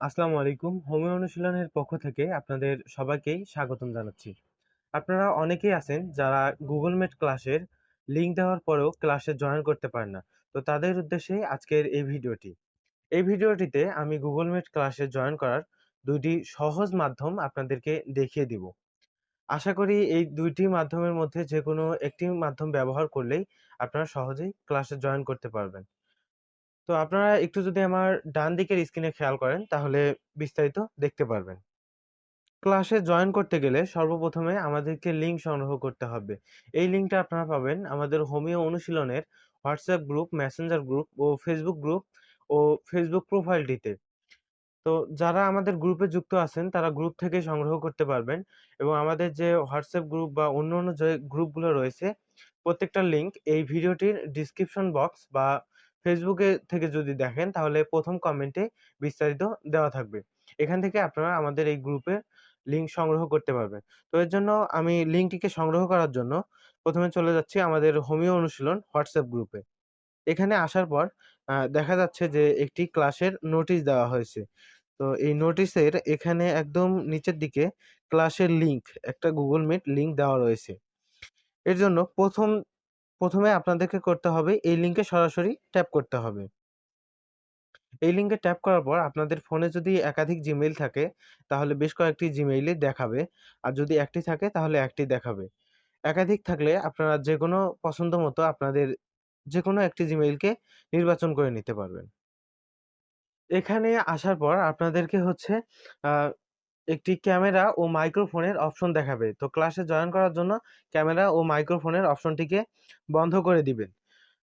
আসসালামু আলাইকুম। হোমিও অনুশীলনের পক্ষ থেকে আপনাদের সবাইকেই স্বাগতম জানাচ্ছি। আপনারা অনেকেই আছেন যারা গুগল Meet ক্লাসের লিঙ্ক দেওয়ার পরেও ক্লাসে জয়েন করতে পারেন না। তো তাদের উদ্দেশ্যে আজকের এই ভিডিওটি। এই ভিডিওটিতে আমি গুগল Meet ক্লাসে জয়েন করার দুইটি সহজ মাধ্যম আপনাদেরকে দেখিয়ে দিব। আশা করি এই দুইটি মাধ্যমের মধ্যে যে কোনো একটি মাধ্যম ব্যবহার করলেই আপনারা সহজেই ক্লাসে জয়েন করতে পারবেন। তো আপনারা একটু যদি আমার ডান দিকের স্ক্রিনে খেয়াল করেন তাহলে বিস্তারিত দেখতে পারবেন। ক্লাসে জয়েন করতে গেলে সর্বপ্রথমে আমাদেরকে লিঙ্ক সংগ্রহ করতে হবে। এই লিঙ্কটা আপনারা পাবেন আমাদের হোমিও অনুশীলনের হোয়াটসঅ্যাপ গ্রুপ, মেসেঞ্জার গ্রুপ ও ফেসবুক গ্রুপ ও ফেসবুক প্রোফাইলটিতে। তো যারা আমাদের গ্রুপে যুক্ত আছেন তারা গ্রুপ থেকে সংগ্রহ করতে পারবেন এবং আমাদের যে হোয়াটসঅ্যাপ গ্রুপ বা অন্য অন্য যে গ্রুপগুলো রয়েছে প্রত্যেকটা লিঙ্ক এই ভিডিওটির ডেসক্রিপশন বক্স বা ফেসবুকে থেকে যদি দেখেন তাহলে প্রথম কমেন্টে বিস্তারিত দেওয়া থাকবে। এখান থেকে আপনারা আমাদের এই গ্রুপের লিঙ্ক সংগ্রহ করতে পারবেন। তো এর জন্য আমি লিঙ্কটিকে সংগ্রহ করার জন্য প্রথমে চলে যাচ্ছি আমাদের হোমিও অনুশীলন হোয়াটসঅ্যাপ গ্রুপে। এখানে আসার পর দেখা যাচ্ছে যে একটি ক্লাসের নোটিশ দেওয়া হয়েছে। তো এই নোটিশের এখানে একদম নিচের দিকে ক্লাসের লিঙ্ক একটা গুগল মিট লিঙ্ক দেওয়া রয়েছে। এর জন্য ১ম, ১ম এ আপনাদেরকে করতে হবে, এই লিঙ্কে সরাসরি ট্যাপ করতে হবে। এই লিঙ্কে ট্যাপ করার পর আপনাদের ফোনে যদি একাধিক জিমেইল থাকে, তাহলে বেশ কয়েকটি জিমেইলই দেখাবে। আর যদি একটি থাকে, তাহলে একটি দেখাবে। একাধিক থাকলে আপনারা যে কোনো পছন্দ মতো আপনাদের যে কোনো একটি জিমেইলকে নির্বাচন করে নিতে পারবেন। এখানে আসার পর আপনাদেরকে হচ্ছে একটি ক্যামেরা ও মাইক্রোফোনের অপশন দেখাবে। তো ক্লাসে জয়েন করার জন্য ক্যামেরা ও মাইক্রোফোনের অপশনটিকে বন্ধ করে দিবেন।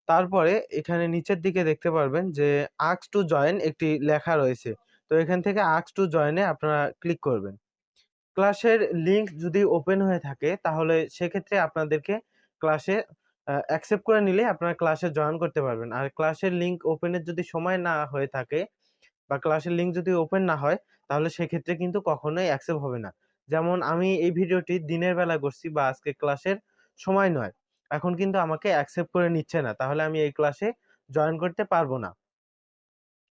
তারপরে এখানে নিচের দিকে দেখতে পারবেন যে, ask টু জয়েন একটি লেখা রয়েছে। তো এখান থেকে ask টু জয়েনে আপনারা ক্লিক করবেন। ক্লাসের লিঙ্ক যদি ওপেন হয়ে থাকে, তাহলে সেক্ষেত্রে আপনাদেরকে ক্লাসে অ্যাকসেপ্ট করে নিলে আপনারা ক্লাসে জয়েন করতে পারবেন। আর ক্লাসের লিঙ্ক ওপেনের যদি সময় না হয়ে থাকে বা ক্লাসের লিঙ্ক যদি ওপেন না হয়, তাহলে সেক্ষেত্রে কিন্তু কখনোই অ্যাকসেপ্ট হবে না। যেমন আমি এই ভিডিওটি দিনের বেলা করছি বা আজকে ক্লাসের সময় নয়। এখন কিন্তু আমাকে অ্যাকসেপ্ট করে নিচ্ছে না। তাহলে আমি এই ক্লাসে জয়েন করতে পারব না।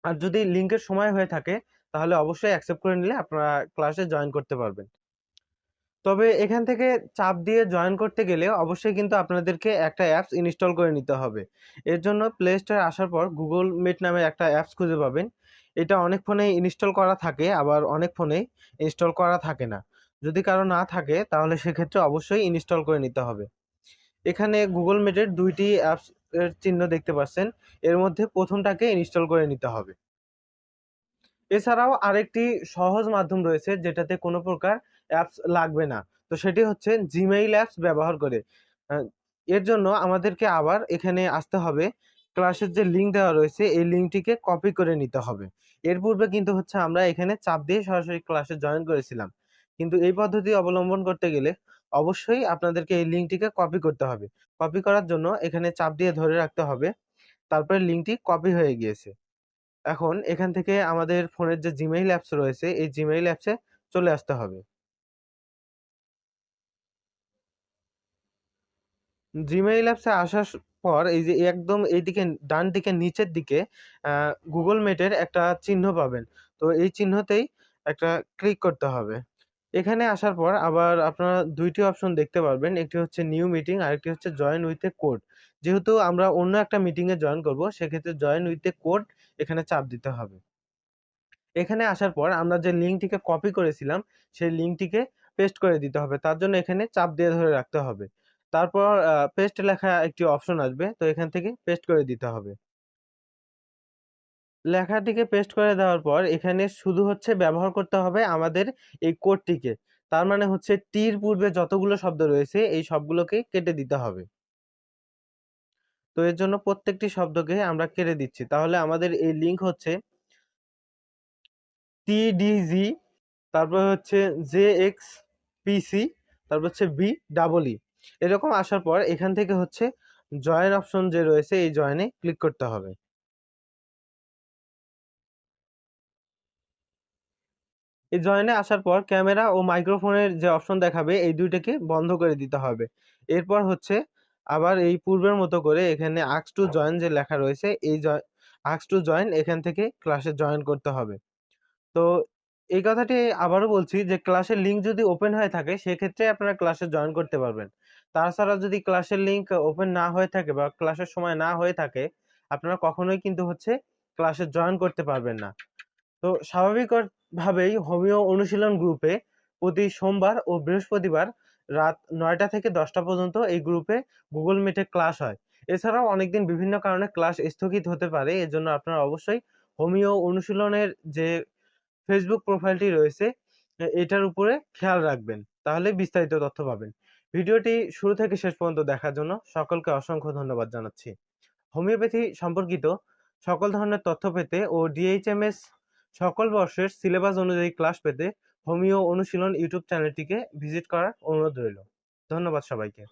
আর যদি লিঙ্কের সময় হয়ে থাকে, তাহলে অবশ্যই অ্যাকসেপ্ট করে নিলে আপনারা ক্লাসে জয়েন করতে পারবেন। তবে এখান থেকে চাপ দিয়ে জয়েন করতে গেলে অবশ্যই কিন্তু আপনাদেরকে একটা অ্যাপস ইনস্টল করে নিতে হবে। এর জন্য প্লে স্টোরে আসার পর গুগল Meet নামে একটা অ্যাপস খুঁজে পাবেন। এটা অনেক ফোনেই ইনস্টল করা থাকে, আবার অনেক ফোনেই ইনস্টল করা থাকে না। যদি কারও না থাকে, তাহলে সেক্ষেত্রে অবশ্যই ইনস্টল করে নিতে হবে। এখানে গুগল Meet দুইটি ২ অ্যাপস এর চিহ্ন দেখতে পাচ্ছেন। এর মধ্যে প্রথমটাকে ইনস্টল করে নিতে হবে। এছাড়াও আরেকটি সহজ মাধ্যম রয়েছে, যেটাতে কোনো প্রকার অ্যাপস লাগবে না। তো সেটি হচ্ছে জিমেইল অ্যাপস ব্যবহার করে। এর জন্য আমাদেরকে আবার এখানে আসতে হবে। ক্লাসের যে লিঙ্ক দেওয়া রয়েছে, এই লিঙ্কটিকে কপি করে নিতে হবে। এর পূর্বে কিন্তু হচ্ছে আমরা এখানে চাপ দিয়ে সরাসরি ক্লাসে জয়েন করেছিলাম। কিন্তু এই পদ্ধতি অবলম্বন করতে গেলে অবশ্যই আপনাদেরকে এই লিঙ্কটিকে কপি করতে হবে। কপি করার জন্য এখানে চাপ দিয়ে ধরে রাখতে হবে। তারপরে লিঙ্কটি কপি হয়ে গিয়েছে। এখন এখান থেকে আমাদের ফোনের যে জিমেইল অ্যাপস রয়েছে, এই জিমেইল অ্যাপসে চলে আসতে হবে। জিমেইল অ্যাপসে আসার পর এই যে একদম এইদিকে ডান দিকে নিচের দিকে গুগল মেটের একটা চিহ্ন পাবেন। তো এই চিহ্নতেই একটা ক্লিক করতে হবে। এখানে আসার পর আবার আপনারা দুইটি অপশন দেখতে পারবেন। একটি হচ্ছে নিউ মিটিং আর একটি হচ্ছে জয়েন উইথ এ কোড। যেহেতু আমরা অন্য একটা মিটিংয়ে জয়েন করব, সেক্ষেত্রে জয়েন উইথ এ কোড এখানে চাপ দিতে হবে। এখানে আসার পর আমরা যে লিঙ্কটিকে কপি করেছিলাম, সেই লিঙ্কটিকে পেস্ট করে দিতে হবে। তার জন্য এখানে চাপ দিয়ে ধরে রাখতে হবে। তারপর পেস্ট লেখা একটি অপশন আসবে। তো এখান থেকে পেস্ট করে দিতে হবে। লেখাটিকে পেস্ট করে দেওয়ার পর, এখানে শুধু হচ্ছে ব্যবহার করতে হবে আমাদের এই কোডটিকে। তার মানে হচ্ছে টির পূর্বে যতগুলো শব্দ রয়েছে, এই সবগুলোকে কেটে দিতে হবে। তো এর জন্য প্রত্যেকটি শব্দকে আমরা কেটে দিচ্ছি। তাহলে আমাদের এই লিঙ্ক হচ্ছে TDG তারপর হচ্ছে JXPC তারপর হচ্ছে BEE এরকম আসার পর এখান থেকে হচ্ছে জয়েন অপশন যে রয়েছে এই জয়েন ক্লিক করতে হবে। এই জয়েনে আসার পর ক্যামেরা ও মাইক্রোফোনের যে অপশন দেখাবে এই দুইটাকে বন্ধ করে দিতে হবে। এরপর হচ্ছে আবার এই পূর্বের মতো করে এখানে ask টু জয়েন যে লেখা রয়েছে এই জয় ask to join এখান থেকে ক্লাসে জয়েন করতে হবে। তো এই কথাটি আবারও বলছি যে ক্লাসের লিঙ্ক যদি ওপেন হয়ে থাকে সেক্ষেত্রে আপনারা ক্লাসে জয়েন করতে পারবেন তাছাড়া যদি ক্লাসের লিঙ্ক ওপেন না হয়ে থাকে বা ক্লাসের সময় না হয়ে থাকে, আপনারা কখনোই কিন্তু হচ্ছে ক্লাসে জয়েন করতে পারবেন না। তো স্বাভাবিকভাবেই হোমিও অনুশীলন গ্রুপে প্রতি সোমবার ও বৃহস্পতিবার রাত নয়টা থেকে দশটা পর্যন্ত এই গ্রুপে গুগল মিটে ক্লাস হয়। এছাড়াও অনেকদিন বিভিন্ন কারণে ক্লাস স্থগিত হতে পারে, এজন্য আপনারা অবশ্যই হোমিও অনুশীলনের যে ফেসবুক প্রোফাইলটি রয়েছে, এটার উপরে খেয়াল রাখবেন। তাহলে বিস্তারিত তথ্য পাবেন। ভিডিওটি শুরু থেকে শেষ পর্যন্ত দেখার জন্য সকলকে অসংখ্য ধন্যবাদ জানাচ্ছি। হোমিওপ্যাথি সম্পর্কিত সকল ধরনের তথ্য পেতে ও ডিএইচএমএস সকল বর্ষের সিলেবাস অনুযায়ী ক্লাস পেতে হোমিও অনুশীলন ইউটিউব চ্যানেলটিকে ভিজিট করার অনুরোধ রইল। ধন্যবাদ সবাইকে।